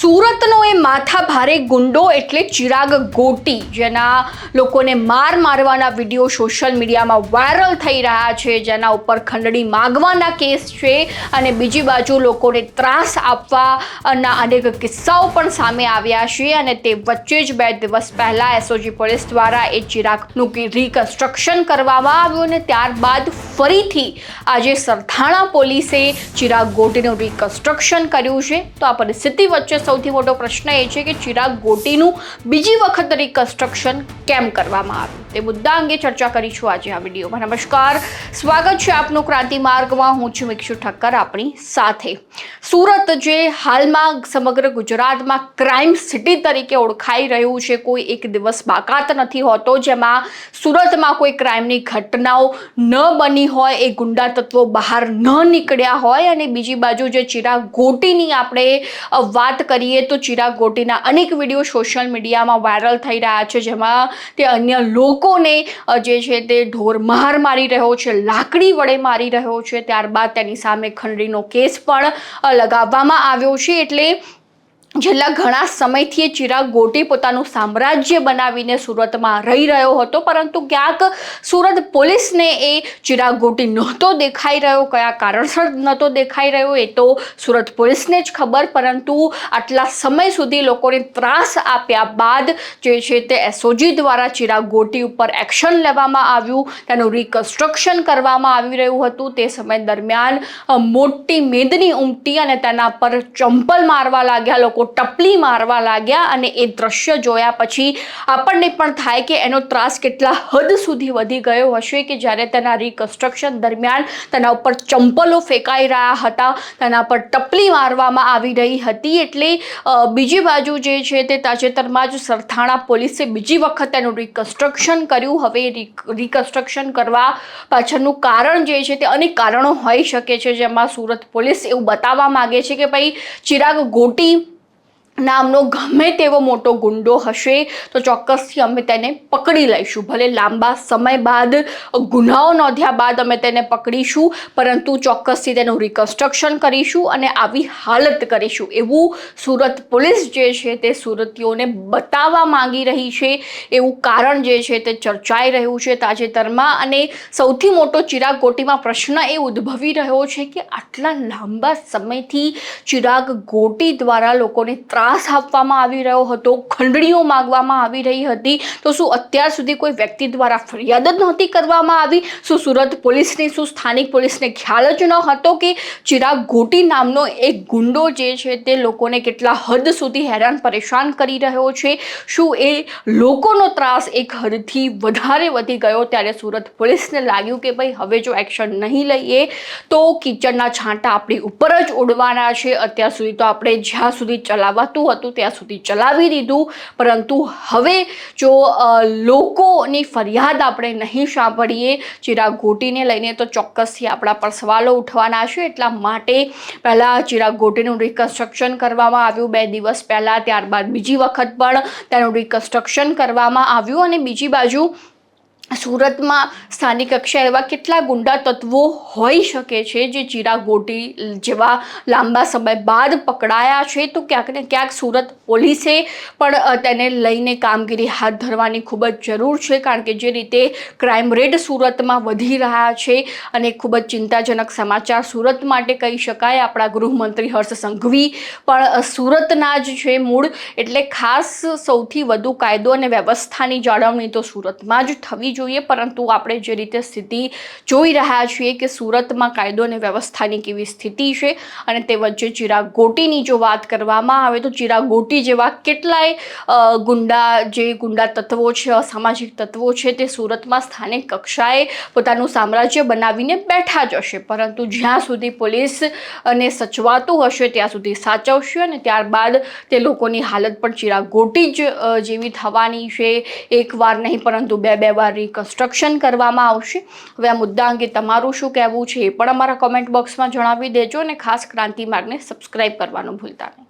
સુરતનો એ માથા ભારે ગુંડો એટલે ચિરાગ ગોટી, જેના લોકોને માર મારવાના વીડિયો સોશિયલ મીડિયામાં વાયરલ થઈ રહ્યા છે, જેના ઉપર ખંડણી માગવાના કેસ છે અને બીજી બાજુ લોકોને ત્રાસ આપવાના અનેક કિસ્સાઓ પણ સામે આવ્યા છે અને તે વચ્ચે જ બે દિવસ પહેલાં એસઓજી પોલીસ દ્વારા એ ચિરાગનું રિકન્સ્ટ્રક્શન કરવામાં આવ્યું અને ત્યારબાદ ફરીથી આજે સરથાણા પોલીસે ચિરાગ ગોટીનું રિકન્સ્ટ્રક્શન કર્યું છે. તો આ પરિસ્થિતિ વચ્ચે સૌથી મોટો પ્રશ્ન એ છે કે ચિરાગ ગોટીનું બીજી વખત રિકન્સ્ટ્રક્શન કેમ કરવામાં આવ્યું? તે મુદ્દા અંગે ચર્ચા કરીશું આજે આ વિડીયોમાં. નમસ્કાર. સ્વાગત છે આપનું ક્રાંતિ માર્ગમાં. હું છું મિક્ષુ ઠક્કર, આપણી સાથે. સુરત જે હાલમાં સમગ્ર ગુજરાતમાં ક્રાઇમ સિટી તરીકે ઓળખાઈ રહ્યું છે, કોઈ એક દિવસ બાકાત નથી હોતો. જેમાં સુરતમાં કોઈ ક્રાઇમની ઘટનાઓ ન બની હોય, એ ગુંડા તત્વો બહાર ન નીકળ્યા હોય અને બીજી બાજુ જે ચિરાગ ગોટીની આપણે વાત કરીએ તો ચિરાગ ગોટીના અનેક વીડિયો સોશિયલ મીડિયામાં વાયરલ થઈ રહ્યા છે. જેમાં તે અન્ય લોકોને જે છે તે ઢોર માર મારી રહ્યો છે, લાકડી વડે મારી રહ્યો છે, ત્યારબાદ તેની સામે ખંડણીનો કેસ પણ લગાવવામાં આવ્યો છે. એટલે છેલ્લા ઘણા સમયથી એ ચિરાગ ગોટી પોતાનું સામ્રાજ્ય બનાવીને સુરતમાં રહી રહ્યો હતો, પરંતુ ક્યાંક સુરત પોલીસને એ ચિરાગ ગોટી નહોતો દેખાઈ રહ્યો, કયા કારણસર નહોતો દેખાઈ રહ્યો, એ તો સુરત પોલીસને જ ખબર, પરંતુ આટલા સમય સુધી લોકોને ત્રાસ આપ્યા બાદ જે છે તે એસઓજી દ્વારા ચિરાગ ગોટી ઉપર એક્શન લેવામાં આવ્યું, તેનું રિકન્સ્ટ્રક્શન કરવામાં આવી રહ્યું હતું, તે સમય દરમિયાન મોટી મેદની ઉમટી અને તેના પર ચંપલ મારવા લાગ્યા લોકો ટપલી મારવા લાગ્યા અને એ દ્રશ્ય જોયા પછી આપણને પણ થાય કે એનો ત્રાસ કેટલા હદ સુધી વધી ગયો હશે કે જ્યારે તેના રિકન્સ્ટ્રક્શન દરમિયાન તેના ઉપર ચંપલો ફેંકાઈ રહ્યા હતા, તેના પર ટપલી મારવામાં આવી રહી હતી. એટલે બીજી બાજુ જે છે તે તાજેતરમાં જ સરથાણા પોલીસે બીજી વખત એનું રિકન્સ્ટ્રક્શન કર્યું. હવે રિકન્સ્ટ્રક્શન કરવા પાછળનું કારણ જે છે તે અનેક કારણો હોઈ શકે છે, જેમાં સુરત પોલીસ એવું બતાવવા માગે છે કે ભાઈ, ચિરાગ ગોટી નામનો ગમે તેવો મોટો ગુંડો હશે, તો ચોક્કસથી અમે તેને પકડી લઈશું. ભલે લાંબા સમય બાદ ગુનાઓ નોંધ્યા બાદ અમે તેને પકડીશું, પરંતુ ચોક્કસથી તેનું રિકન્સ્ટ્રક્શન કરીશું અને આવી હાલત કરીશું. એવું સુરત પોલીસ જે છે તે સુરતીઓને બતાવવા માંગી રહી છે. એવું કારણ જે છે તે ચર્ચાઈ રહ્યું છે તાજેતરમાં અને સૌથી મોટો ચિરાગ ગોટીમાં પ્રશ્ન એ ઉદ્ભવી રહ્યો છે કે આટલા લાંબા સમયથી ચિરાગ ગોટી દ્વારા લોકોને ત્રાસ આપવામાં આવી રહ્યો હતો, ખંડણીઓ માગવામાં આવી રહી હતી. તો શું અત્યાર સુધી કોઈ વ્યક્તિ દ્વારા ફરિયાદ જ નહોતી કરવામાં આવી? શું સુરત પોલીસની, શું સ્થાનિક પોલીસને ખ્યાલ જ ન હતો કે ચિરાગ ગોટી નામનો એક ગુંડો જે છે તે લોકોને કેટલા હદ સુધી હેરાન પરેશાન કરી રહ્યો છે? શું એ લોકોનો ત્રાસ એક હદથી વધારે વધી ગયો ત્યારે સુરત પોલીસને લાગ્યું કે ભાઈ હવે જો એક્શન નહીં લઈએ તો કિચનના છાંટા આપણી ઉપર જ ઉડવાના છે. અત્યાર સુધી તો આપણે જ્યાં સુધી ચલાવાતું હતું ત્યાં સુધી ચલાવી દીધું. પરંતુ હવે જો લોકોની ફરિયાદ આપણે નહીં સાંભળીએ, ચિરાગ ગોટીને લઈને તો ચોક્કસથી આપણા પર સવાલો ઉઠવાના છે. એટલા માટે પહેલાં ચિરાગ ગોટીનું રિકન્સ્ટ્રક્શન કરવામાં આવ્યું. બે દિવસ પહેલાં ત્યારબાદ બીજી વખત પણ તેનું રિકન્સ્ટ્રક્શન કરવામાં આવ્યું અને બીજી બાજુ સુરતમાં સ્થાનિક કક્ષાએ એવા કેટલા ગુંડા તત્વો હોઈ શકે છે જે ચીરા ગોટી જેવા લાંબા સમય બાદ પકડાયા છે? તો ક્યાંક ને ક્યાંક સુરત પોલીસે પણ તેને લઈને કામગીરી હાથ ધરવાની ખૂબ જ જરૂર છે, કારણ કે જે રીતે ક્રાઇમ રેટ સુરતમાં વધી રહ્યા છે અને ખૂબ જ ચિંતાજનક સમાચાર સુરત માટે કહી શકાય. આપણા ગૃહમંત્રી હર્ષ સંઘવી પણ સુરતના જ છે મૂળ. એટલે ખાસ સૌથી વધુ કાયદો અને વ્યવસ્થાની જાળવણી તો સુરતમાં જ થવી જોઈએ પરંતુ આપણે જે રીતે સ્થિતિ જોઈ રહ્યા છીએ કે સુરતમાં કાયદો અને વ્યવસ્થાની કેવી સ્થિતિ છે અને તે વચ્ચે ચિરાગ ગોટીની જો વાત કરવામાં આવે, તો ચિરાગ ગોટી જેવા કેટલાય ગુંડા, જે ગુંડા તત્વો છે, અસામાજિક તત્વો છે, તે સુરતમાં સ્થાનિક કક્ષાએ પોતાનું સામ્રાજ્ય બનાવીને બેઠા જ હશે. પરંતુ જ્યાં સુધી પોલીસ અને સચવાતું હશે, ત્યાં સુધી સાચવશે અને ત્યારબાદ તે લોકોની હાલત પણ ચિરાગ ગોટી જ જેવી થવાની છે. એક વાર નહીં, પરંતુ બે બે વાર રિકન્સ્ટ્રક્શન કરવામાં આવશે. હવે આ મુદ્દા અંગે તમારું શું કહેવું છે એ પણ અમારા કોમેન્ટ બોક્સમાં જણાવી દેજો અને ખાસ ક્રાંતિ માર્ગને સબસ્ક્રાઈબ કરવાનું ભૂલતા નહીં.